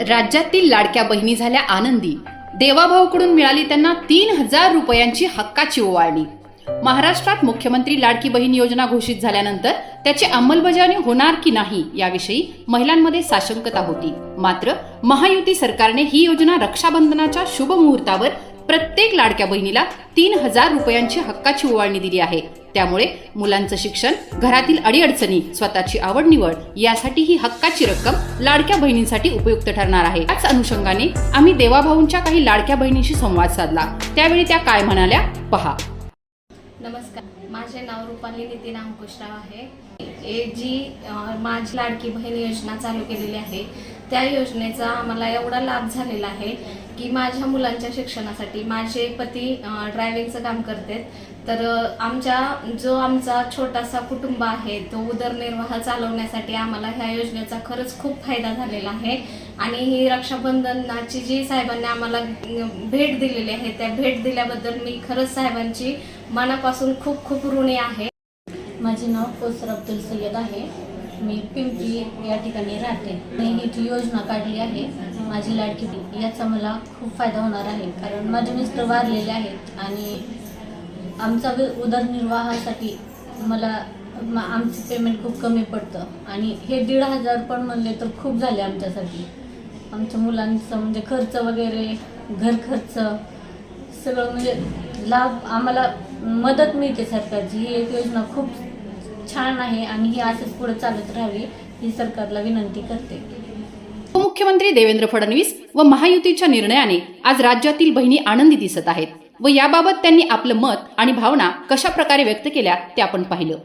राज्यातील लाडक्या बहिणी झाल्या आनंदी. देवाभाऊकडून मिळाली त्यांना तीन हजार रुपयांची हक्काची ओवाळणी. महाराष्ट्रात मुख्यमंत्री लाडकी बहीण योजना घोषित झाल्यानंतर त्याची अंमलबजावणी होणार की नाही याविषयी महिलांमध्ये साशंकता होती. मात्र महायुती सरकारने ही योजना रक्षाबंधनाच्या शुभ मुहूर्तावर प्रत्येक लाडक्या बहिणीला तीन हजार रुपयांची हक्काची ओवाळणी दिली आहे. त्यामुळे मुलांचं शिक्षण घरातील अडीअडचणी स्वतःची आवड निवड यासाठी ही हक्काची रक्कम लाडक्या बहिणींसाठी उपयुक्त ठरणार आहे. त्याच अनुषंगाने आम्ही देवाभाऊंच्या काही लाडक्या बहिणीशी संवाद साधला. त्यावेळी त्या काय म्हणाल्या? पहा. नमस्कार. माझे नाव रुपाली नितीन अंकुशराव आहे. ए जी माझी लाडकी बहीण योजना चालू केलेली आहे. त्या योजनेचा आम्हाला एवढा लाभ झालेला आहे की माझ्या मुलांच्या शिक्षणासाठी माझे पती ड्रायव्हिंगचं काम करतात. तर आमच्या जो आमचा छोटासा कुटुंब आहे तो उदरनिर्वाह चालवण्यासाठी आम्हाला ह्या योजनेचा खरंच खूप फायदा झालेला आहे. आणि ही रक्षाबंधनाची जी साहेबांनी आम्हाला भेट दिलेली आहे त्या भेट दिल्याबद्दल मी खरंच साहेबांची मनापासून खूप खूप ऋणी आहे. माझे नाव कोसर अब्दुल सय्यद आहे. मी पिंपरी या ठिकाणी राहते. मी ही ती योजना काढली आहे. माझी लाडकी बहीण. याचा मला खूप फायदा होणार आहे. कारण माझे मिस्टर वारलेले आहेत आणि आमचा उदरनिर्वाहासाठी मला आमचं पेमेंट खूप कमी पडतं. आणि हे दीड हजार पण म्हणले तर खूप झाले आमच्यासाठी. आमच्या मुलांचं म्हणजे खर्च वगैरे घर खर्च सगळं म्हणजे लाभ आम्हाला मदत मिळते सरकारची. ही एक योजना खूप छान आहे आणि ही असंच पुढे चालत राहावी ही सरकारला विनंती करते. उपमुख्यमंत्री देवेंद्र फडणवीस व महायुतीच्या निर्णयाने आज राज्यातील बहिणी आनंदी दिसत आहेत व याबाबत त्यांनी आपलं मत आणि भावना कशा प्रकारे व्यक्त केल्या ते आपण पाहिलं.